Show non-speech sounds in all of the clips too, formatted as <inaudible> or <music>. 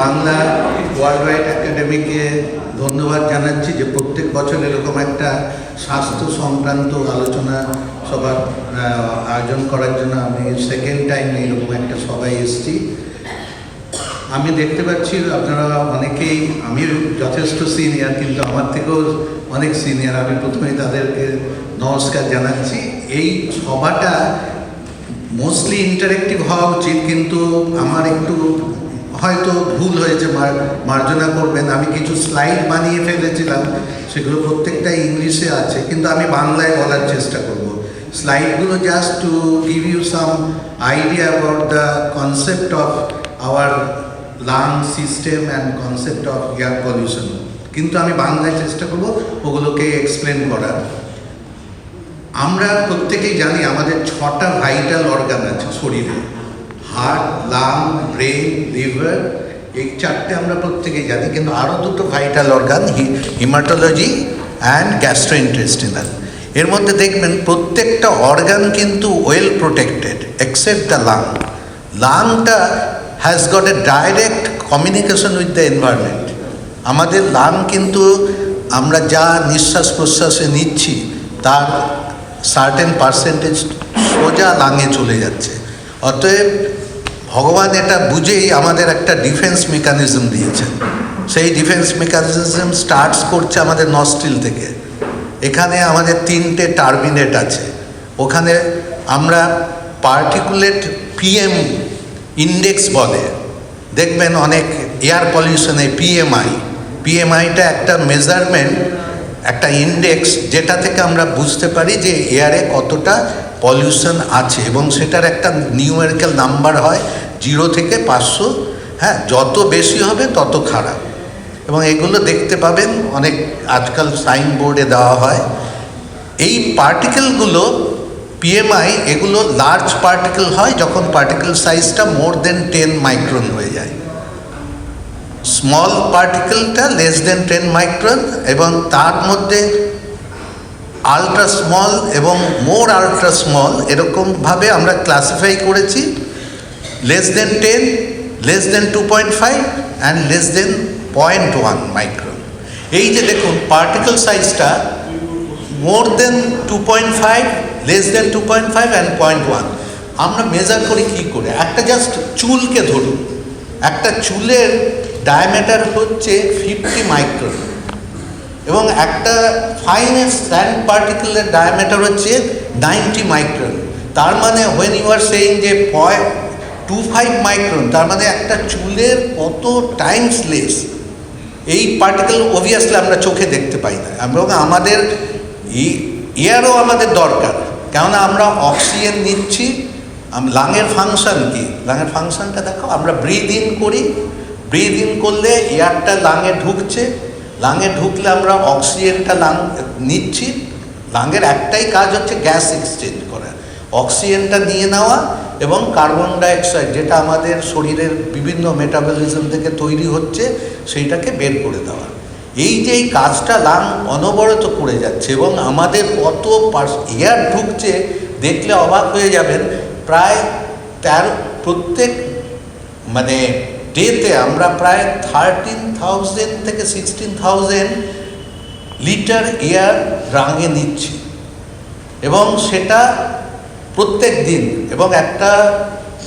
Bangla world wide একাডেমিকে ধন্যবাদ জানাচ্ছি যে প্রত্যেক বছর এরকম একটা স্বাস্থ্য সংক্রান্ত আলোচনা সবার আয়োজন করার জন্য আমি সেকেন্ড টাইম এরকম একটা সবাই এসেছি। আমি দেখতে পাচ্ছি আপনারা অনেকেই আমি যথেষ্ট সিনিয়র কিন্তু আমার থেকেও অনেক সিনিয়র আমি প্রথমেই তাদেরকে নমস্কার জানাচ্ছি। এই সভাটা মোস্টলি ইন্টারেক্টিভ হওয়া উচিত, কিন্তু আমার একটু হয়তো ভুল হয়েছে মার্জনা করবেন। আমি কিছু স্লাইড বানিয়ে ফেলেছিলাম, সেগুলো প্রত্যেকটাই ইংলিশে আছে, কিন্তু আমি বাংলায় বলার চেষ্টা করব। স্লাইডগুলো just to give you some idea about the concept of our lung system and concept of air pollution কিন্তু আমি বাংলায় চেষ্টা করব ওগুলোকে এক্সপ্লেন করার। আমরা প্রত্যেকেই জানি আমাদের ছটা ভাইটাল অর্গান আছে শরীরে। হার্ট লাং ব্রেন, লিভার, এই চারটে আমরা প্রত্যেকেই জানি, কিন্তু আরও দুটো vital organ haematology and gastrointestinal এর মধ্যে দেখবেন প্রত্যেকটা অর্গান কিন্তু well protected except the lung লাংটা has got a direct communication with the environment আমাদের লাং কিন্তু আমরা যা নিঃশ্বাস প্রশ্বাসে নিচ্ছি, তার সার্টেন পার্সেন্টেজ সোজা লাঙে চলে যাচ্ছে। অতএব ভগবান এটা বুঝেই আমাদের একটা ডিফেন্স মেকানিজম দিয়েছেন সেই ডিফেন্স মেকানিজম স্টার্টস করছে আমাদের নস্ট্রিল থেকে। এখানে আমাদের তিনটে টার্মিনেট আছে। ওখানে আমরা পার্টিকুলেট পিএম ইন্ডেক্স বলে। দেখবেন অনেক এয়ার পলিউশনে পিএমআই পিএমআইটা একটা মেজারমেন্ট একটা ইন্ডেক্স যেটা থেকে আমরা বুঝতে পারি যে এয়ারে কতটা পলিউশন আছে এবং সেটার একটা নিউমেরিক্যাল নাম্বার হয়। জিরো থেকে পাঁচশো হ্যাঁ যত বেশি হবে তত খারাপ। এবং এগুলো দেখতে পাবেন, অনেক আজকাল সাইনবোর্ডে দেওয়া হয়। এই পার্টিকেলগুলো পিএমআই এগুলো লার্জ পার্টিকেল হয় যখন পার্টিকেল সাইজটা মোর দেন টেন মাইক্রন হয়ে যায়। স্মল পার্টিকেলটা লেস দেন টেন মাইক্রন এবং তার মধ্যে আলট্রা স্মল এবং মোর আলট্রা স্মল এরকমভাবে আমরা ক্লাসিফাই করেছি। Less than two point five and less than point one micron এই যে দেখুন পার্টিকেল সাইজটা more than two point five less than two point five and point one আমরা মেজার করি কী করে? একটা জাস্ট চুলকে ধরুন। একটা চুলের ডায়ামিটার হচ্ছে ফিফটি মাইক্রন এবং একটা ফাইনেস্ট স্যান্ড পার্টিকেলের ডায়ামিটার হচ্ছে নাইনটি মাইক্রন তার মানে হোয়েন ইউ আর সেইং যে পয়েন্ট টু ফাইভ মাইক্রন তার মানে একটা চুলের কত টাইমস লেস এই পার্টিকেল অবভিয়াসলি আমরা চোখে দেখতে পাই না। এবং আমাদের এয়ারও আমাদের দরকার। কেননা আমরা অক্সিজেন নিচ্ছি লাঙের ফাংশন কি? লাঙের ফাংশনটা দেখো, আমরা ব্রিদ ইন করি। ব্রিদ ইন করলে এয়ারটা লাঙে ঢুকছে। লাঙে ঢুকলে আমরা অক্সিজেনটা লাং নিচ্ছি। লাঙের একটাই কাজ হচ্ছে গ্যাস এক্সচেঞ্জ করা। অক্সিজেনটা নিয়ে নেওয়া এবং কার্বন ডাইঅক্সাইড যেটা আমাদের শরীরের বিভিন্ন মেটাবলিজম থেকে তৈরি হচ্ছে, সেইটাকে বের করে দেওয়া। এই যে এই কাজটা লাং অনবরত করে যাচ্ছে এবং আমাদের কত পার্স এয়ার ঢুকছে, দেখলে অবাক হয়ে যাবেন, প্রায় তেরো প্রত্যেক মানে ডেতে আমরা প্রায় থার্টিন থাউজেন্ড থেকে সিক্সটিন থাউজেন্ড লিটার এয়ার রাঙে নিচ্ছি। এবং সেটা প্রত্যেক দিন এবং একটা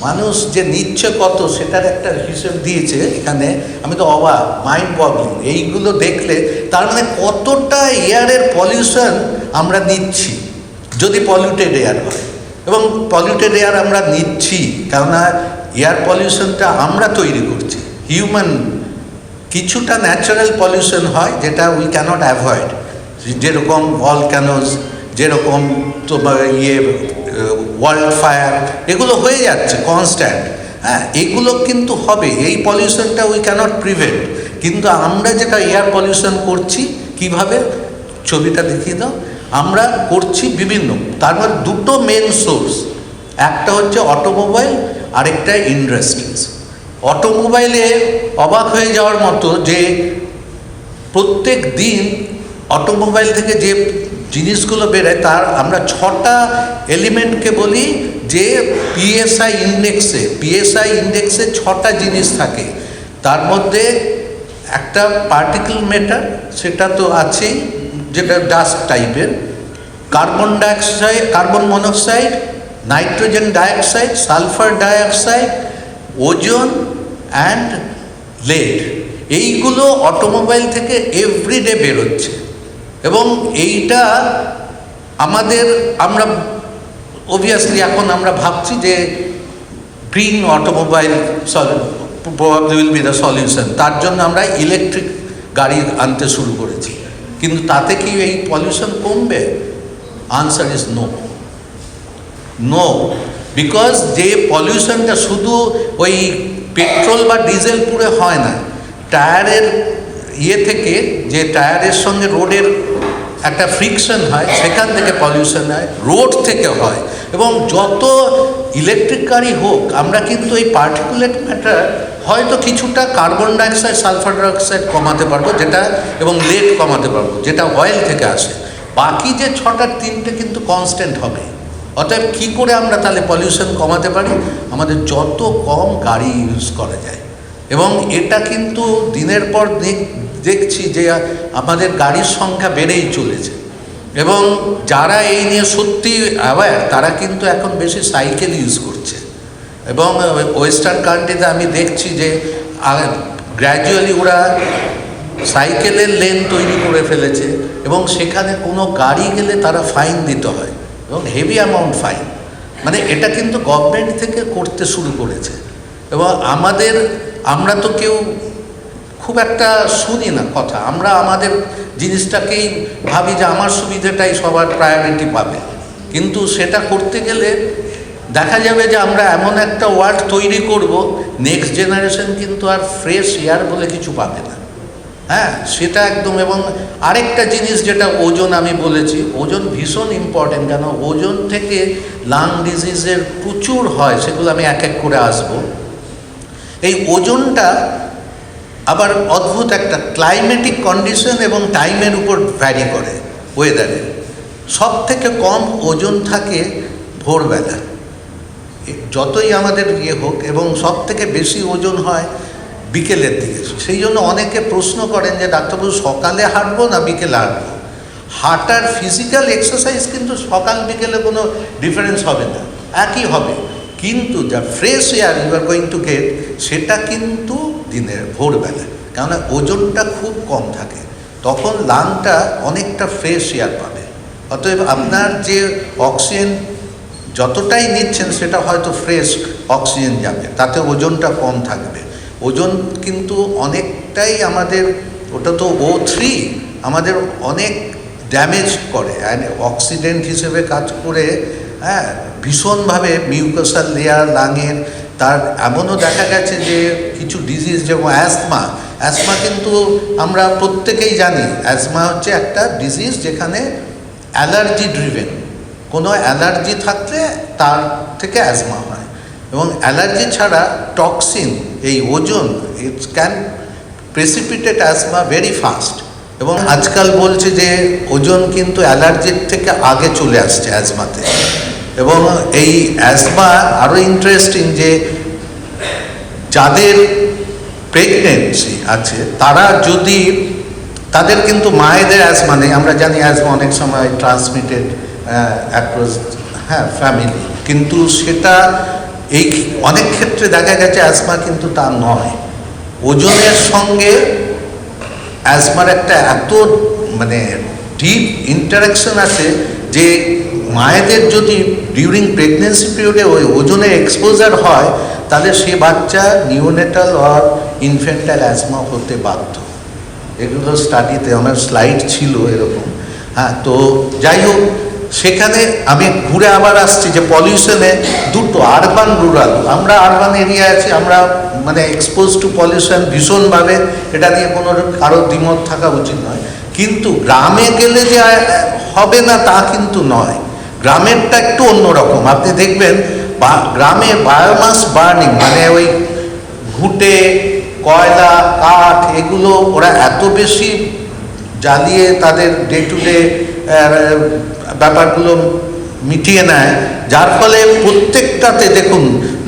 মানুষ যে নিচ্ছে কত সেটার একটা হিসেব দিয়েছে এখানে, আমি তো অবাক মাইন্ড বগলিং এইগুলো দেখলে তার মানে কতটা এয়ারের পলিউশন আমরা নিচ্ছি, যদি পলিউটেড এয়ার হয়। এবং পলিউটেড এয়ার আমরা নিচ্ছি, কেননা এয়ার পলিউশনটা আমরা তৈরি করছি। হিউম্যান কিছুটা ন্যাচারাল পলিউশন হয় যেটা উই ক্যানট অ্যাভয়েড যেরকম ভলক্যানোজ যেরকম তোমার ইয়ে ওয়ার্ল্ড ফায়ার এগুলো হয়ে যাচ্ছে কনস্ট্যান্ট হ্যাঁ এগুলো কিন্তু হবে, এই পলিউশনটা উই ক্যানট প্রিভেন্ট কিন্তু আমরা যেটা এয়ার পলিউশন করছি, কীভাবে? ছবিটা দেখিয়ে দাও। আমরা করছি বিভিন্ন, তার মধ্যে দুটো মেন সোর্স একটা হচ্ছে অটোমোবাইল আরেকটা ইন্ডাস্ট্রিজ অটোমোবাইলে অবাক হয়ে যাওয়ার মতো যে প্রত্যেক দিন অটোমোবাইল থেকে যে জিনিসগুলো বেরোয়, তার আমরা ছটা এলিমেন্টকে বলি যে পিএসআই ইন্ডেক্সে পিএসআই ইন্ডেক্সে ছটা জিনিস থাকে। তার মধ্যে একটা পার্টিকেল ম্যাটার সেটা তো আছেই, যেটা ডাস্ট টাইপের carbon dioxide carbon monoxide nitrogen dioxide sulphur dioxide ozone and lead এইগুলো অটোমোবাইল থেকে এভরিডে বেরোচ্ছে। এবং এইটা আমাদের, আমরা অবভিয়াসলি এখন আমরা ভাবছি যে green automobile probably will be the solution তার জন্য আমরা ইলেকট্রিক গাড়ি আনতে শুরু করেছি। কিন্তু তাতে কি এই পলিউশন কমবে? Answer is no no because যে পলিউশনটা শুধু ওই পেট্রোল বা ডিজেল পুড়ে হয় না, টায়ারের ইয়ে থেকে যে টায়ারের সঙ্গে রোডের একটা ফ্রিকশন হয়, সেখান থেকে পলিউশন হয় রোড থেকে হয় এবং যত ইলেকট্রিক গাড়ি হোক, আমরা কিন্তু এই পার্টিকুলেট ম্যাটার হয়তো কিছুটা কার্বন ডাইঅক্সাইড সালফার ডাইঅক্সাইড কমাতে পারব, যেটা এবং লেট কমাতে পারব, যেটা অয়েল থেকে আসে। বাকি যে ছটার তিনটে কিন্তু কনস্ট্যান্ট হবে। অতএব কী করে আমরা তাহলে পলিউশন কমাতে পারি? আমাদের যত কম গাড়ি ইউজ করা যায়। এবং এটা কিন্তু দিনের পর দিন দেখছি যে আমাদের গাড়ির সংখ্যা বেড়েই চলেছে। এবং যারা এই নিয়ে সত্যি অ্যাওয়্যার তারা কিন্তু এখন বেশি সাইকেল ইউজ করছে। এবং ওয়েস্টার্ন কান্ট্রিতে আমি দেখছি যে গ্র্যাজুয়ালি ওরা সাইকেলের লেন তৈরি করে ফেলেছে এবং সেখানে কোনো গাড়ি গেলে তারা ফাইন দিতে হয় এবং হেভি অ্যামাউন্ট ফাইন মানে এটা কিন্তু গভর্নমেন্ট থেকে করতে শুরু করেছে। এবং আমাদের, আমরা তো কেউ খুব একটা শুনি না কথা। আমরা আমাদের জিনিসটাকেই ভাবি যে আমার সুবিধাটাই সবার প্রায়োরিটি পাবে। কিন্তু সেটা করতে গেলে দেখা যাবে যে আমরা এমন একটা ওয়ার্ল্ড তৈরি করব নেক্সট জেনারেশন কিন্তু আর ফ্রেশ এয়ার বলে কিছু পাবে না। হ্যাঁ সেটা একদম এবং আরেকটা জিনিস যেটা ওজন আমি বলেছি, ওজন ভীষণ ইম্পর্টেন্ট কেন? ওজন থেকে লাং ডিজিজের প্রচুর হয়, সেগুলো আমি এক এক করে আসব। এই ওজনটা আবার অদ্ভুত একটা ক্লাইমেটিক কন্ডিশন এবং টাইমের উপর ভ্যারি করে ওয়েদারে সব থেকে কম ওজন থাকে ভোরবেলা। যতই আমাদের ইয়ে হোক এবং সব থেকে বেশি ওজন হয় বিকেলের দিকে। সেই জন্য অনেকে প্রশ্ন করেন যে, ডাক্তারবাবু, সকালে হাঁটবো না বিকেলে হাঁটবো? হাঁটার ফিজিক্যাল এক্সারসাইজ কিন্তু সকাল বিকেলে কোনো ডিফারেন্স হবে না। একই হবে। কিন্তু যা fresh air you are going to get সেটা কিন্তু দিনের ভোরবেলা। কেননা ওজনটা খুব কম থাকে। তখন লাংটা অনেকটা ফ্রেশ এয়ার পাবে। অতএব আপনার যে অক্সিজেন যতটাই নিচ্ছেন, সেটা হয়তো ফ্রেশ অক্সিজেন যাবে। তাতে ওজনটা কম থাকবে। ওজন কিন্তু অনেকটাই আমাদের, ওটা তো ও থ্রি আমাদের অনেক ড্যামেজ করে। অ্যান্ড অক্সিডেন্ট হিসেবে কাজ করে হ্যাঁ ভীষণভাবে মিউকাসাল লেয়ার, লাঙের, তার এমনও দেখা গেছে যে কিছু ডিজিজ যেমন অ্যাসমা অ্যাসমা কিন্তু আমরা প্রত্যেকেই জানি অ্যাসমা হচ্ছে একটা ডিজিজ যেখানে অ্যালার্জি ড্রিভেন কোনো অ্যালার্জি থাকলে তার থেকে অ্যাজমা হয়। এবং অ্যালার্জি ছাড়া টক্সিন এই ozone it can precipitated asthma very fast এবং আজকাল বলছে যে ওজন কিন্তু অ্যালার্জির থেকে আগে চলে আসছে অ্যাজমাতে এবং এই অ্যাজমা আরও ইন্টারেস্টিং যে যাদের প্রেগনেন্সি আছে, তারা যদি, তাদের কিন্তু মায়েদের অ্যাজমা নেই। আমরা জানি অ্যাজমা অনেক সময় ট্রান্সমিটেড অ্যাক্রস হ্যাঁ ফ্যামিলি কিন্তু সেটা এই অনেক ক্ষেত্রে দেখা গেছে অ্যাজমা কিন্তু তা নয়। ওজনের সঙ্গে অ্যাজমার একটা এত মানে ডিপ ইন্টারাকশন আছে যে মায়েদের যদি ডিউরিং প্রেগনেন্সি পিরিয়ডে ওই ওজনের এক্সপোজার হয়, তাহলে সে বাচ্চা নিউনেটাল আর ইনফেন্টাল অ্যাজমা হতে বাধ্য। এগুলো স্টাডিতে আমার স্লাইড ছিল এরকম। হ্যাঁ তো যাই হোক, সেখানে আমি ঘুরে আবার আসছি যে পলিউশনে দুটো আরবান রুরাল আমরা আরবান এরিয়া আছি, আমরা মানে এক্সপোজ টু পলিউশন ভীষণভাবে, এটা নিয়ে কোনো কারও দ্বিমত থাকা উচিত নয়। কিন্তু গ্রামে গেলে যে হবে না তা কিন্তু নয়। গ্রামেরটা একটু অন্যরকম। আপনি দেখবেন, বা গ্রামে বায়োমাস বার্নিং মানে ওই ঘুটে, কয়লা, কাঠ, এগুলো ওরা এত বেশি জ্বালিয়ে তাদের ডে টু ডে ব্যাপারগুলো মিটিয়ে নেয়, যার ফলে প্রত্যেকটাতে দেখুন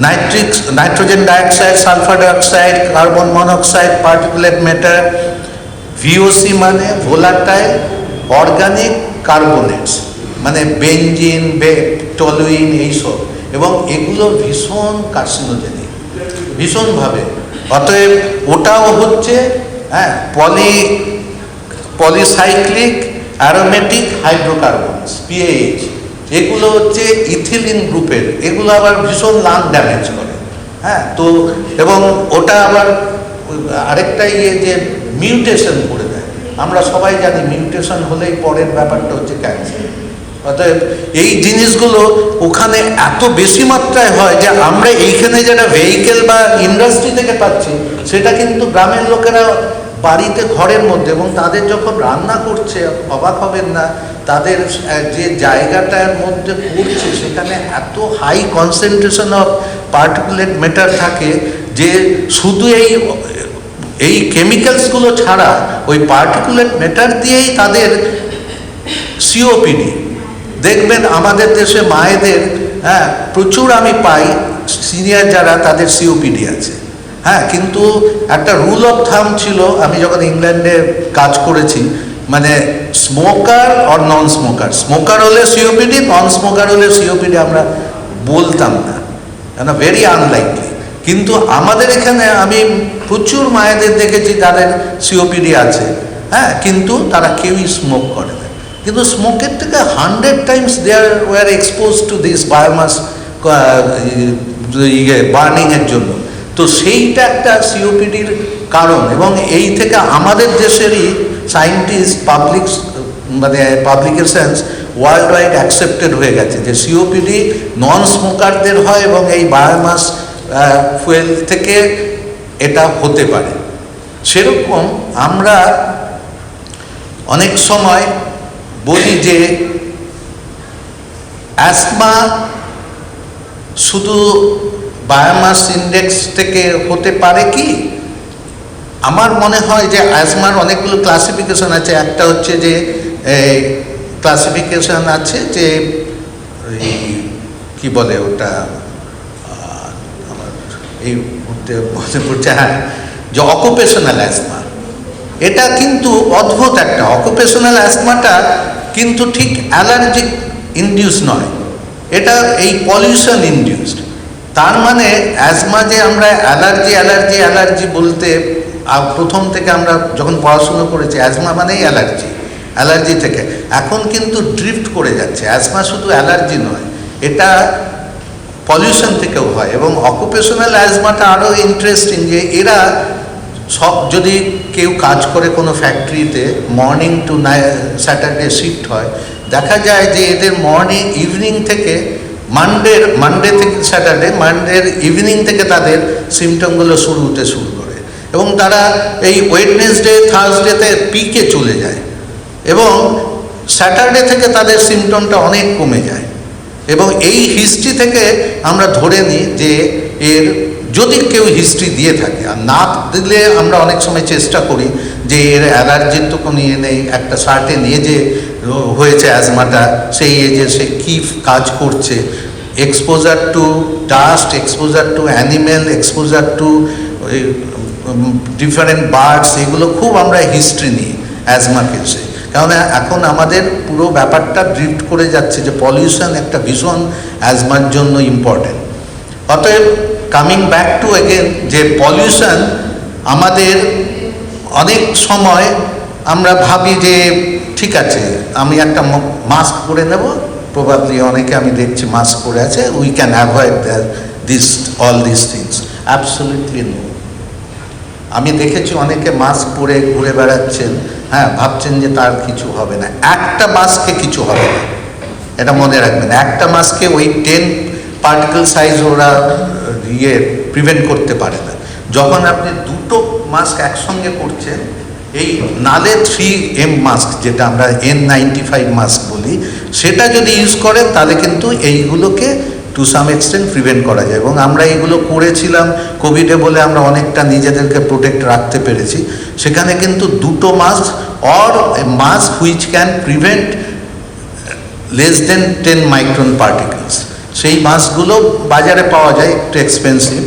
nitrics nitrogen dioxide sulphur dioxide carbon monoxide particulate matter VOC মানে ভোলাটাইল অর্গানিক কার্বনেটস মানে বেঞ্জিন বে টলুইন এইসব। এবং এগুলো ভীষণ কার্সিনোজেনিক ভীষণভাবে। অতএব ওটাও হচ্ছে হ্যাঁ poly, polycyclic aromatic hydrocarbons PH এগুলো হচ্ছে ইথিলিন গ্রুপের, এগুলো আবার ভীষণ লাং ড্যামেজ করে হ্যাঁ তো এবং ওটা আবার আরেকটা ইয়ে যে মিউটেশন করে দেয়। আমরা সবাই জানি মিউটেশন হলেই পরের ব্যাপারটা হচ্ছে ক্যান্সার অতএব এই জিনিসগুলো ওখানে এত বেশি মাত্রায় হয় যে আমরা এইখানে যেটা ভেহিকেল বা ইন্ডাস্ট্রি থেকে পাচ্ছি, সেটা কিন্তু গ্রামের লোকেরা বাড়িতে, ঘরের মধ্যে এবং তাদের যখন রান্না করছে, অবাক হবেন না, তাদের যে জায়গাটার মধ্যে করছে সেখানে এত high concentration of particulate matter থাকে যে শুধু এই এই কেমিক্যালসগুলো ছাড়া ওই পার্টিকুলেট ম্যাটার দিয়েই তাদের সিওপিডি দেখবেন আমাদের দেশে মায়েদের হ্যাঁ প্রচুর আমি পাই সিনিয়র যারা, তাদের সিওপিডি আছে। হ্যাঁ কিন্তু একটা রুল অফ থাম ছিল, আমি যখন ইংল্যান্ডে কাজ করেছি মানে স্মোকার আর নন স্মোকার স্মোকার হলে সিওপিডি নন স্মোকার হলে সিওপিডি আমরা বলতাম না। কেন? ভেরি আনলাইকলি কিন্তু আমাদের এখানে আমি প্রচুর মায়েদের দেখেছি, তাদের সিওপিডি আছে। হ্যাঁ কিন্তু তারা কেউই স্মোক করে কিন্তু স্মোকের থেকে hundred times there were expose to this biomass ইয়ে বার্নিংয়ের জন্য। তো সেইটা একটা সিওপিডির কারণ এবং এই থেকে আমাদের দেশেরই সায়েন্টিস্ট পাবলিক মানে পাবলিকেশনস ওয়ার্ল্ড ওয়াইড অ্যাকসেপ্টেড হয়ে গেছে যে সিওপিডি নন স্মোকারদের হয় এবং এই বায়োমাস ফুয়েল থেকে এটা হতে পারে। সেরকম আমরা অনেক সময় বলি যে অ্যাসমা শুধু বায়োমাস ইন্ডেক্স থেকে হতে পারে কি? আমার মনে হয় যে অ্যাজমার অনেকগুলো ক্লাসিফিকেশন আছে। একটা হচ্ছে যে ক্লাসিফিকেশন আছে যে কি বলে ওটা? আমার এই মুহূর্তে মনে পড়ছে হ্যাঁ যে অকুপেশনাল অ্যাজমা এটা কিন্তু অদ্ভুত একটা অকুপেশনাল অ্যাজমাটা কিন্তু ঠিক অ্যালার্জিক ইনডিউস নয়। এটা এই পলিউশন ইনডিউসড তার মানে অ্যাজমা যে আমরা অ্যালার্জি অ্যালার্জি অ্যালার্জি বলতে প্রথম থেকে আমরা যখন পড়াশুনো করেছি অ্যাজমা মানেই অ্যালার্জি অ্যালার্জি থেকে। এখন কিন্তু ড্রিফট করে যাচ্ছে। অ্যাজমা শুধু অ্যালার্জি নয়, এটা পলিউশন থেকেও হয় এবং অকুপেশনাল অ্যাজমাটা আরও ইন্টারেস্টিং যে এরা সব, যদি কেউ কাজ করে কোনো ফ্যাক্টরিতে মর্নিং টু স্যাটারডে শিফট হয়, দেখা যায় যে এদের মর্নিং ইভিনিং থেকে মানডের মানডে থেকে স্যাটারডে মানডের ইভিনিং থেকে তাদের সিমটমগুলো শুরু হতে শুরু করে। এবং তারা এই ওয়েডনেসডে থার্সডেতে পিকে চলে যায়। এবং স্যাটারডে থেকে তাদের সিমটমটা অনেক কমে যায়। এবং এই হিস্ট্রি থেকে আমরা ধরে নিই যে এর যদি কেউ হিস্ট্রি দিয়ে থাকে, আর না দিলে আমরা অনেক সময় চেষ্টা করি যে এর অ্যালার্জির তো কোনো ইয়ে নেই একটা সার্টেন এজে হয়েছে অ্যাজমাটা সেই এজে সে কী কাজ করছে exposure to dust exposure to animal exposure to different birds এগুলো খুব আমরা হিস্ট্রি নিই অ্যাজমা কেসে কারণ এখন আমাদের পুরো ব্যাপারটা ড্রিফট করে যাচ্ছে যে পলিউশন একটা ভীষণ অ্যাজমার জন্য ইম্পর্টেন্ট অতএব কামিং ব্যাক টু এগেন যে পলিউশন আমাদের অনেক সময় আমরা ভাবি যে, ঠিক আছে, আমি একটা মাস্ক পরে নেব। প্রবাবলি অনেকে আমি দেখছি মাস্ক পরে আছে। We can avoid this all this things absolutely no আমি দেখেছি অনেকে মাস্ক পরে ঘুরে বেড়াচ্ছেন। হ্যাঁ ভাবছেন যে তার কিছু হবে না। একটা মাস্কে কিছু হবে না। এটা মনে রাখবেন। একটা মাস্কে ওই টেন পার্টিকেল সাইজ ওরা ইয়ে প্রিভেন্ট করতে পারে না। যখন আপনি দুটো মাস্ক একসঙ্গে করছেন, এই নালে থ্রি এম মাস্ক যেটা আমরা এন নাইনটি ফাইভ মাস্ক বলি, সেটা যদি ইউজ করেন, তাহলে কিন্তু এইগুলোকে টু সাম এক্সটেন্ট প্রিভেন্ট করা যায়। এবং আমরা এগুলো করেছিলাম কোভিডে বলে আমরা অনেকটা নিজেদেরকে প্রোটেক্ট রাখতে পেরেছি। সেখানে কিন্তু দুটো mask or mask which can prevent less than ten micron particles সেই মাছগুলো বাজারে পাওয়া যায় একটু এক্সপেন্সিভ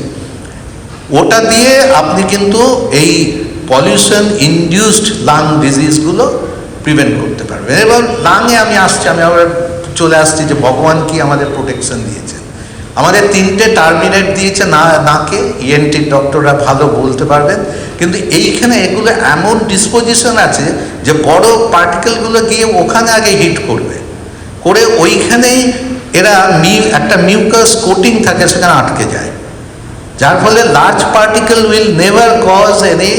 ওটা দিয়ে আপনি কিন্তু এই পলিউশন ইনডিউসড লাং ডিজিজগুলো প্রিভেন্ট করতে পারবেন। এবার লাংয়ে আমি আসছি, আমি আবার চলে আসছি যে ভগবান কি আমাদের প্রোটেকশন দিয়েছেন। আমাদের তিনটে টার্মিনেট দিয়েছে না, নাকে ইএনটি ডক্টররা ভালো বলতে পারবেন। কিন্তু এইখানে এগুলো এমন ডিসপোজিশন আছে যে বড় পার্টিকেলগুলো গিয়ে ওখানে আগে হিট করবে। করে ওইখানেই এরা মি একটা মিউকাস কোটিং থাকে সেখানে আটকে যায়। যার ফলে large particle will never cause any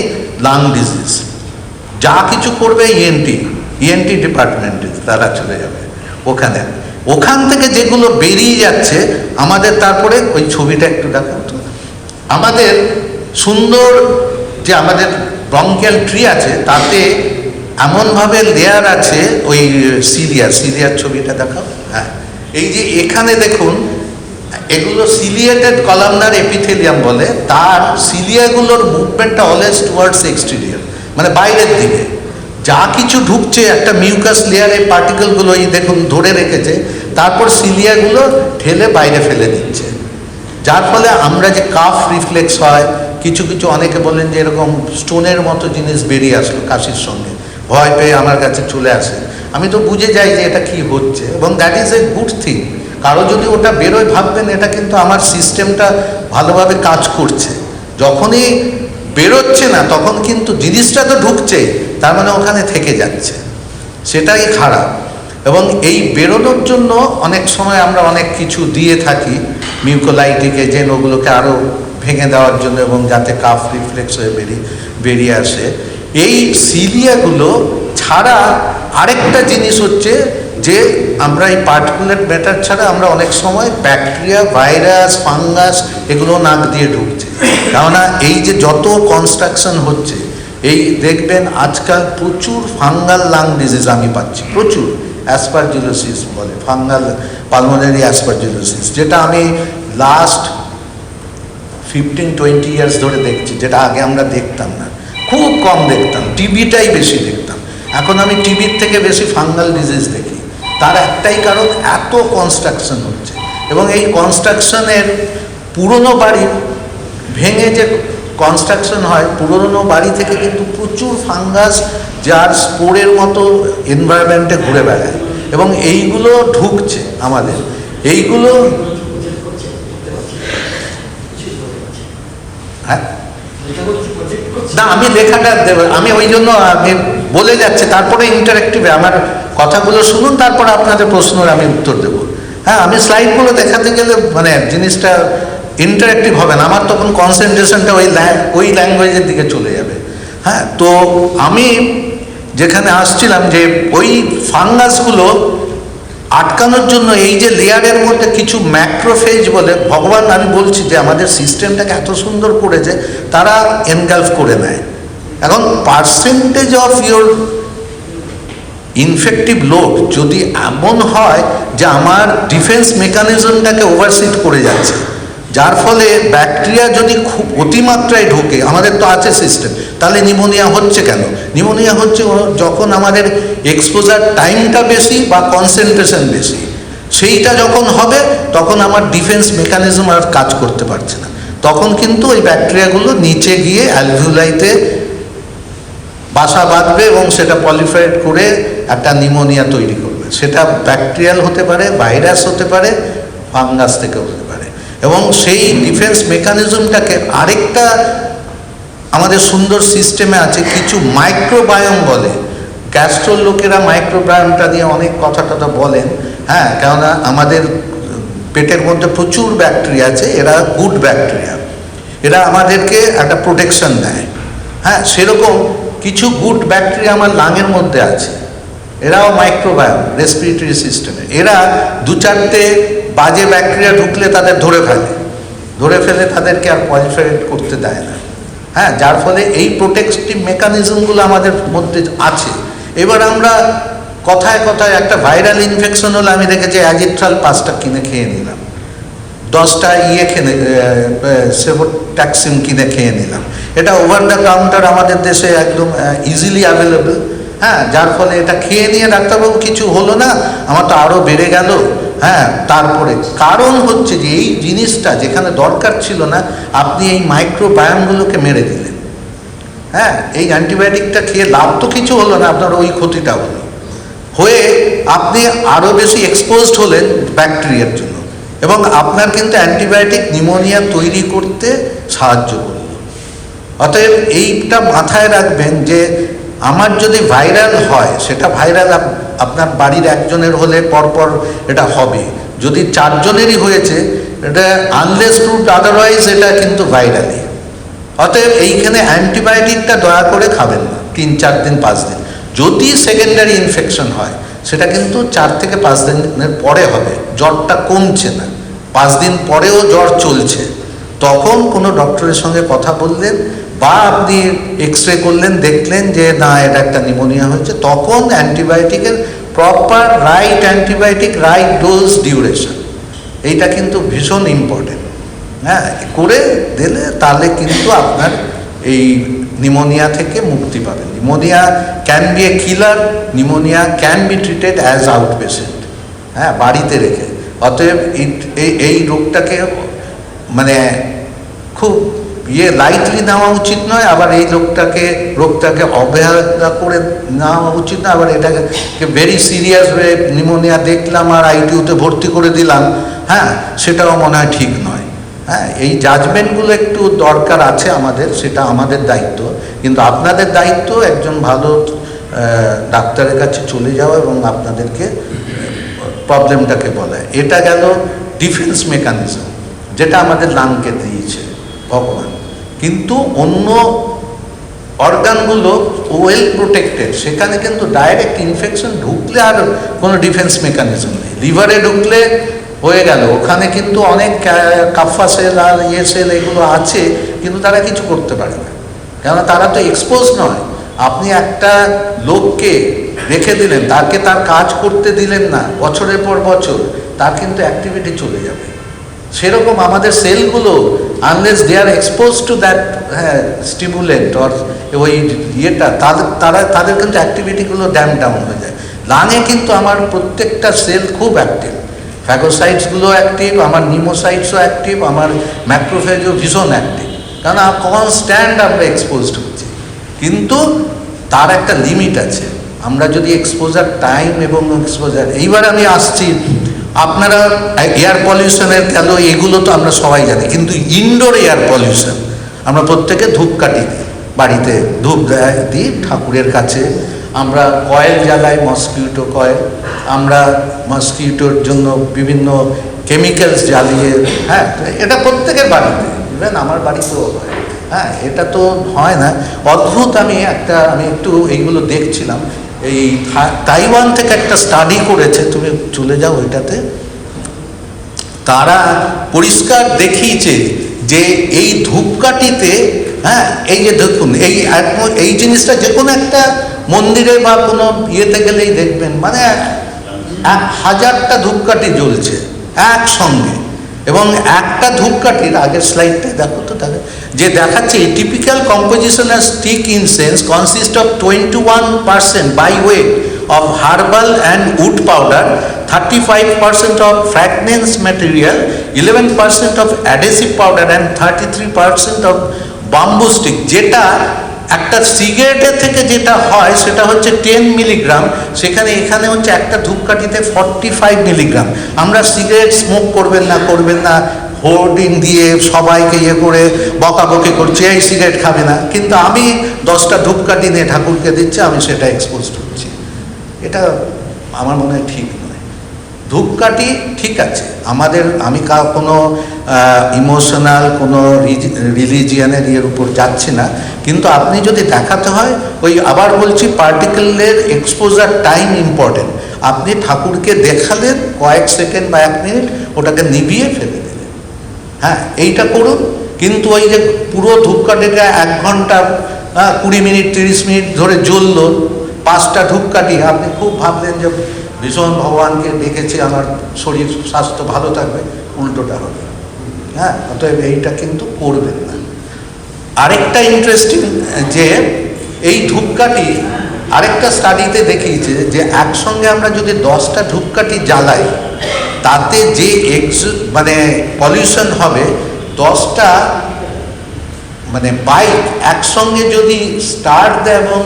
lung disease যা কিছু করবে ইএনটি ইএনটি ডিপার্টমেন্টে তারা চলে যাবে ওখানে। ওখান থেকে যেগুলো বেরিয়ে যাচ্ছে, আমাদের তারপরে ওই ছবিটা একটু দেখান তো। আমাদের সুন্দর যে আমাদের ব্রঙ্কিয়াল ট্রি আছে, তাতে এমনভাবে লেয়ার আছে ওই সিলিয়ার সিরিয়ার ছবিটা দেখাও। এই যে এখানে দেখুন, এগুলো সিলিয়েটেড কলামনার এপিথেলিয়াম বলে, তার সিলিয়াগুলোর মুভমেন্টটা অলওয়েজ টুয়ার্ডস এক্সটেরিয়র মানে বাইরের দিকে। যা কিছু ঢুকছে, একটা মিউকাস লেয়ারে পার্টিকেলগুলো এই দেখুন ধরে রেখেছে, তারপর সিলিয়াগুলো ঠেলে বাইরে ফেলে দিচ্ছে। যার ফলে আমরা যে কাফ রিফ্লেক্স হয়, কিছু কিছু অনেকে বলেন যে এরকম স্টোনের মতো জিনিস বেরিয়ে আসলো কাশির সঙ্গে। ভয় পেয়ে আমার কাছে চলে আসে। আমি তো বুঝে যাই যে এটা কি হচ্ছে, এবং that is a good thing কারও যদি ওটা বেরোয় ভাববেন, এটা কিন্তু আমার সিস্টেমটা ভালোভাবে কাজ করছে। যখনই বেরোচ্ছে না, তখন কিন্তু জিনিসটা তো ঢুকছে, তার মানে ওখানে থেকে যাচ্ছে। সেটাই খারাপ। এবং এই বেরোনোর জন্য অনেক সময় আমরা অনেক কিছু দিয়ে থাকি মিউকোলাইটিকে এজেন্ট ওগুলোকে আরও ভেঙে দেওয়ার জন্য, এবং যাতে কাফ রিফ্লেক্স হয়ে বেরিয়ে বেরিয়ে আসে। এই সিলিয়াগুলো ছাড়া আরেকটা জিনিস হচ্ছে যে আমরা এই পার্টিকুলার ম্যাটার ছাড়া আমরা অনেক সময় ব্যাকটেরিয়া, ভাইরাস, ফাঙ্গাস এগুলো নাক দিয়ে ঢুকছে। কেননা এই যে যত কনস্ট্রাকশন হচ্ছে, এই দেখবেন আজকাল প্রচুর ফাঙ্গাল লাং ডিজিজ আমি পাচ্ছি, প্রচুর অ্যাসপারজুলোসিস বলে, ফাঙ্গাল পালমোনারি অ্যাসপারজুলোসিস যেটা আমি লাস্ট ফিফটিন টোয়েন্টি ইয়ার্স ধরে দেখছি, যেটা আগে আমরা দেখতাম না। খুব কম দেখতাম টিভিটাই বেশি দেখতাম। এখন আমি টিভির থেকে বেশি ফাঙ্গাল ডিজিজ দেখি। তার একটাই কারণ, এত কনস্ট্রাকশন হচ্ছে। এবং এই কনস্ট্রাকশনের পুরনো বাড়ি ভেঙে যে কনস্ট্রাকশন হয়, পুরনো বাড়ি থেকে কিন্তু প্রচুর ফাঙ্গাস যার স্পোরের মতো এনভায়রনমেন্টে ঘুরে বেড়ায়। এবং এইগুলো ঢুকছে আমাদের। এইগুলো হ্যাঁ? না, আমি লেখাটা আমি ওই জন্য আমি বলে যাচ্ছি, তারপরে ইন্টারেক্টিভে আমার কথাগুলো শুনুন, তারপরে আপনাদের প্রশ্নের আমি উত্তর দেব। হ্যাঁ আমি স্লাইডগুলো দেখাতে গেলে মানে জিনিসটা ইন্টারেক্টিভ হবে না, আমার তখন কনসেন্ট্রেশনটা ওই ওই ল্যাঙ্গুয়েজের দিকে চলে যাবে। হ্যাঁ তো আমি যেখানে আসছিলাম যে ওই ফাঙ্গাসগুলো আটকানোর জন্য এই যে লেয়ারের মধ্যে কিছু ম্যাক্রোফেজ বলে, ভগবান, আমি বলছি যে আমাদের সিস্টেমটাকে এত সুন্দর করেছে তারা এনগালফ করে নেয়। এখন percentage of your infective load যদি এমন হয় যে আমার ডিফেন্স মেকানিজমটাকে ওভারসিট করে যাচ্ছে যার ফলে ব্যাকটেরিয়া যদি খুব অতিমাত্রায় ঢোকে, আমাদের তো আছে সিস্টেম তাহলে নিমোনিয়া হচ্ছে কেন? নিমোনিয়া হচ্ছে যখন আমাদের এক্সপোজার টাইমটা বেশি বা কনসেন্ট্রেশন বেশি, সেইটা যখন হবে, তখন আমার ডিফেন্স মেকানিজম আর কাজ করতে পারছে না। তখন কিন্তু ওই ব্যাকটেরিয়াগুলো নিচে গিয়ে অ্যালভিউলাইতে বাসা বাঁধবে এবং সেটা পলিফাইড করে একটা নিমোনিয়া তৈরি করবে। সেটা ব্যাকটেরিয়াল হতে পারে ভাইরাস হতে পারে ফাঙ্গাস থেকে হতে এবং সেই ডিফেন্স মেকানিজমটাকে আরেকটা আমাদের সুন্দর সিস্টেমে আছে, কিছু মাইক্রোবায়োম বলে। গ্যাস্ট্রোর লোকেরা মাইক্রোবায়োমটা নিয়ে অনেক কথা টথা বলেন হ্যাঁ কেননা আমাদের পেটের মধ্যে প্রচুর ব্যাকটেরিয়া আছে, এরা গুড ব্যাকটেরিয়া এরা আমাদেরকে একটা প্রোটেকশন দেয়। হ্যাঁ সেরকম কিছু গুড ব্যাকটেরিয়া আমার লাঙের মধ্যে আছে। এরাও মাইক্রোবায়োম রেসপিরেটরি সিস্টেমে এরা দু চারটে বাজে ব্যাকটেরিয়া ঢুকলে তাদের ধরে ফেলে। ধরে ফেলে তাদেরকে আর পলিফারেট করতে দেয় না। হ্যাঁ যার ফলে এই প্রোটেকটিভ মেকানিজমগুলো আমাদের মধ্যে আছে। এবার আমরা কথায় কথায় একটা ভাইরাল ইনফেকশন হলে আমি দেখেছি অ্যাজিট্রাল পাঁচটা কিনে খেয়ে নিলাম। দশটা ইয়ে খেয়ে সেভোট্যাক্সিন কিনে খেয়ে নিলাম। এটা ওভার দ্য কাউন্টার আমাদের দেশে একদম ইজিলি অ্যাভেলেবল হ্যাঁ যার ফলে এটা খেয়ে নিয়ে ডাক্তারবাবু কিছু হলো না, আমার তো আরও বেড়ে গেল। হ্যাঁ তারপরে কারণ হচ্ছে যে এই জিনিসটা যেখানে দরকার ছিল না, আপনি এই মাইক্রোবায়ামগুলোকে মেরে দিলেন। হ্যাঁ এই অ্যান্টিবায়োটিকটা খেয়ে লাভ তো কিছু হলো না, আপনার ওই ক্ষতিটা হলো। হয়ে আপনি আরও বেশি এক্সপোজড হলেন ব্যাকটেরিয়ার জন্য এবং আপনার কিন্তু অ্যান্টিবায়োটিক নিউমোনিয়া তৈরি করতে সাহায্য করল। অতএব এইটা মাথায় রাখবেন যে আমার যদি ভাইরাল হয়, সেটা ভাইরাল আপনার বাড়ির একজনের হলে পরপর এটা হবে। যদি চারজনেরই হয়েছে, এটা আনলেস প্রুভড আদারওয়াইজ এটা কিন্তু ভাইরালি অতএব এইখানে অ্যান্টিবায়োটিকটা দয়া করে খাবেন না, তিন, চার দিন, পাঁচ দিন। যদি সেকেন্ডারি ইনফেকশন হয়, সেটা কিন্তু চার থেকে পাঁচ দিনের পরে হবে, জ্বরটা কমছে না। পাঁচ দিন পরেও জ্বর চলছে। তখন কোনো ডক্টরের সঙ্গে কথা বললেন বা আপনি এক্স রে করলেন, দেখলেন যে না, এটা একটা নিউমোনিয়া হয়েছে, তখন অ্যান্টিবায়োটিকের proper right antibiotic right dose duration এইটা কিন্তু ভীষণ ইম্পর্টেন্ট হ্যাঁ করে দিলে তাহলে কিন্তু আপনার এই নিমোনিয়া থেকে মুক্তি পাবেন। Pneumonia can be a killer pneumonia can be treated as outpatient হ্যাঁ বাড়িতে রেখে। অতএব এই রোগটাকে মানে খুব ইয়ে লাইটলি নেওয়া উচিত নয়, আবার এই রোগটাকে রোগটাকে অবহেলা করে নেওয়া উচিত না আবার এটাকে ভেরি সিরিয়াস হয়ে নিমোনিয়া দেখলাম আর আইটিউতে ভর্তি করে দিলাম হ্যাঁ সেটাও মনে হয় ঠিক নয়। হ্যাঁ এই জাজমেন্টগুলো একটু দরকার আছে আমাদের, সেটা আমাদের দায়িত্ব, কিন্তু আপনাদের দায়িত্ব একজন ভালো ডাক্তারের কাছে চলে যাওয়া এবং আপনাদেরকে প্রবলেমটাকে বলা। এটা গেল ডিফেন্স মেকানিজম যেটা আমাদের লাংকে দিয়েছে, ভগবান। কিন্তু অন্য অর্গানগুলো ওয়েল প্রোটেক্টেড সেখানে কিন্তু ডাইরেক্ট ইনফেকশন ঢুকলে আর কোনো ডিফেন্স মেকানিজম নেই। লিভারে ঢুকলে হয়ে গেল। ওখানে কিন্তু অনেক কাফা সেল আর ইয়ে সেল এগুলো আছে, কিন্তু তারা কিছু করতে পারে না। কেননা তারা তো এক্সপোজ নয়। আপনি একটা লোককে রেখে দিলেন, তাকে তার কাজ করতে দিলেন না, বছরের পর বছর, তার কিন্তু অ্যাক্টিভিটি চলে যাবে। সেরকম আমাদের সেলগুলো unless they are expose to that হ্যাঁ স্টিমুলেন্ট অর ওই ইয়েটা, তাদের, তারা, তাদের কিন্তু অ্যাক্টিভিটিগুলো ড্যাম ডাউন হয়ে যায়। লাঙে কিন্তু আমার প্রত্যেকটা সেল খুব অ্যাক্টিভ ফ্যাগোসাইটসগুলো অ্যাক্টিভ আমার নিমোসাইটসও অ্যাক্টিভ আমার ম্যাক্রোফেজও ভীষণ অ্যাক্টিভ কারণ কনস্ট্যান্ট আমরা এক্সপোজড হচ্ছি। কিন্তু তার একটা লিমিট আছে। আমরা যদি এক্সপোজার টাইম এবং এক্সপোজার এইবার আমি আসছি আপনারা এয়ার পলিউশনের গেল এগুলো তো আমরা সবাই জানি, কিন্তু ইনডোর এয়ার পলিউশন আমরা প্রত্যেকে ধূপকাঠি দিই, বাড়িতে ধূপ দেয়, দিই, ঠাকুরের কাছে। আমরা কয়েল জ্বালাই মসকিউটো কয়েল। আমরা মসকিউটোর জন্য বিভিন্ন কেমিক্যালস জ্বালিয়ে হ্যাঁ এটা প্রত্যেকের বাড়িতে ইভেন আমার বাড়িতেও হয়। হ্যাঁ এটা তো হয় না। অদ্ভুত আমি একটা, আমি একটু এইগুলো দেখছিলাম। এই তাইওয়ান থেকে একটা স্টাডি করেছে, তুমি চলে যাও ওইটাতে। তারা পরিষ্কার দেখিয়েছে যে এই ধূপকাঠিতে হ্যাঁ এই যে দেখুন, এই এই জিনিসটা যে কোনো একটা মন্দিরে বা কোনো ইয়েতে গেলেই দেখবেন মানে এক হাজারটা ধূপকাঠি জ্বলছে, একসঙ্গে। এবং একটা ধূপকাঠির আগের স্লাইডটা দেখো তো তাহলে, যে দেখাচ্ছে typical composition are stick incense consist of twenty one percent by weight of herbal and wood powder thirty five percent of fragrance material eleven percent of adhesive powder and thirty three percent of bamboo stick যেটা একটা সিগারেটের থেকে যেটা হয়, সেটা হচ্ছে ten milligram সেখানে এখানে হচ্ছে একটা ধূপকাঠিতে ফর্টি ফাইভ মিলিগ্রাম আমরা সিগারেট স্মোক করবেন না করবেন না হোর্ডিং দিয়ে সবাইকে ইয়ে করে বকাবকি করছি, এই সিগারেট খাবে না। কিন্তু আমি দশটা ধূপকাঠি নিয়ে ঠাকুরকে দিচ্ছি, আমি সেটা এক্সপোজ হচ্ছি এটা আমার মনে হয় ঠিক নয় ধূপকাঠি ঠিক আছে। আমাদের, আমি কা, কোনো ইমোশনাল কোনো রিলিজিয়ানের ইয়ের উপর যাচ্ছি না। কিন্তু আপনি যদি দেখাতে হয়, ওই আবার বলছি পার্টিকুলার এক্সপোজার টাইম ইম্পর্টেন্ট আপনি ঠাকুরকে দেখালেন কয়েক সেকেন্ড বা এক মিনিট ওটাকে নিভিয়ে ফেলে দিলেন। হ্যাঁ এইটা করুন। কিন্তু ওই যে পুরো ধূপকাঠিটা এক ঘণ্টা কুড়ি মিনিট তিরিশ মিনিট ধরে জ্বললো, পাঁচটা ধূপকাঠি, আপনি খুব ভাবলেন যে ভীষণ ভগবানকে ডেকেছে আমার শরীর, স্বাস্থ্য ভালো থাকবে, উল্টোটা হবে। হ্যাঁ অতএব এইটা কিন্তু করবেন না। আরেকটা ইন্টারেস্টিং যে এই ধূপকাঠি, আরেকটা স্টাডিতে দেখিয়েছে যে একসঙ্গে আমরা যদি দশটা ধূপকাঠি জ্বালাই, তাতে যে এক্স মানে পলিউশন হবে, দশটা মানে বাইক একসঙ্গে যদি স্টার্ট দেয় এবং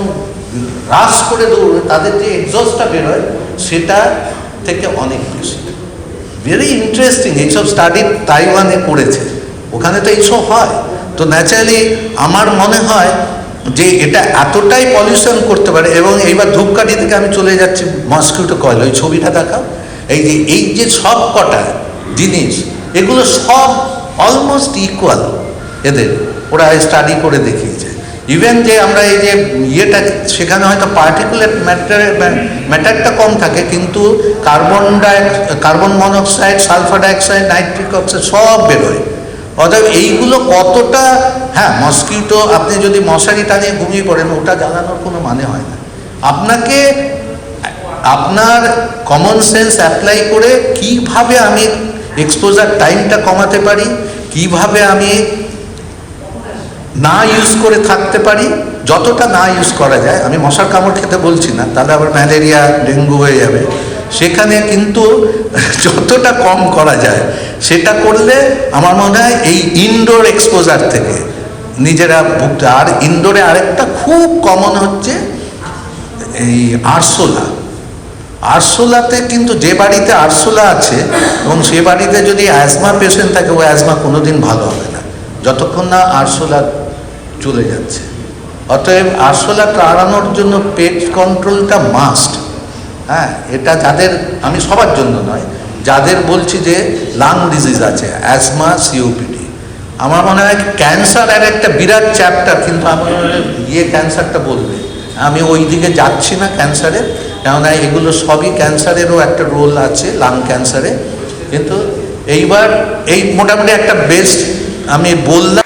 রাস করে দৌড়ে তাদের যে এক্সস্টটা বেরোয়, সেটা থেকে অনেক বেশি। ভেরি ইন্টারেস্টিং এইসব স্টাডি তাইওয়ানে করেছে। ওখানে তো এইসব হয়। তো ন্যাচারালি আমার মনে হয় যে এটা এতটাই পলিউশন করতে পারে, এবং এইবার ধূপকাঠি থেকে আমি চলে যাচ্ছি মসকিউটো কয়েল ওই ছবিটা দেখাও। এই যে এই যে সব কটা জিনিস, এগুলো সব অলমোস্ট ইকুয়াল এদের, ওরা স্টাডি করে দেখিয়েছে। ইভেন যে আমরা এই যে ইয়েটা, সেখানে হয়তো পার্টিকুলার ম্যাটার ম্যাটারটা কম থাকে, কিন্তু carbon di carbon monoxide sulphur dioxide nitric oxide সব বেরোয় অতএব এইগুলো কতটা হ্যাঁ মসকিউটো আপনি যদি মশারি টানিয়ে ঘুমিয়ে পড়েন, ওটা জ্বালানোর কোনো মানে হয় না। আপনাকে, আপনার কমন সেন্স অ্যাপ্লাই করে কীভাবে আমি এক্সপোজার টাইমটা কমাতে পারি, কীভাবে আমি না ইউজ করে থাকতে পারি, যতটা না ইউজ করা যায়, আমি মশার কামড় খেতে বলছি না, তাহলে আবার ম্যালেরিয়া, ডেঙ্গু হয়ে যাবে। সেখানে কিন্তু <laughs> যতটা কম করা যায়, সেটা করলে আমার মনে হয় এই ইনডোর এক্সপোজার থেকে নিজেরা ভুগতে আর ইনডোরে আরেকটা খুব কমন হচ্ছে এই আরশোলা। আরশোলাতে কিন্তু যে বাড়িতে আরশোলা আছে, এবং সে বাড়িতে যদি অ্যাজমা পেশেন্ট থাকে, ও অ্যাজমা কোনোদিন ভালো হবে না। যতক্ষণ না আরশোলা চলে যাচ্ছে। অতএব আরশোলা তাড়ানোর জন্য পেট কন্ট্রোলটা মাস্ট হ্যাঁ এটা যাদের, আমি সবার জন্য নয়, যাদের বলছি যে লাং ডিজিজ আছে অ্যাজমা সিওপিডি আমার মনে হয় ক্যান্সার আর একটা বিরাট চ্যাপ্টার কিন্তু আমার ইয়ে ক্যান্সারটা বলবে। আমি ওই দিকে যাচ্ছি না ক্যান্সারের কেননা এগুলো সবই ক্যান্সারেরও একটা রোল আছে লাং ক্যান্সারে কিন্তু এইবার এই মোটামুটি একটা বেস্ট আমি বললাম।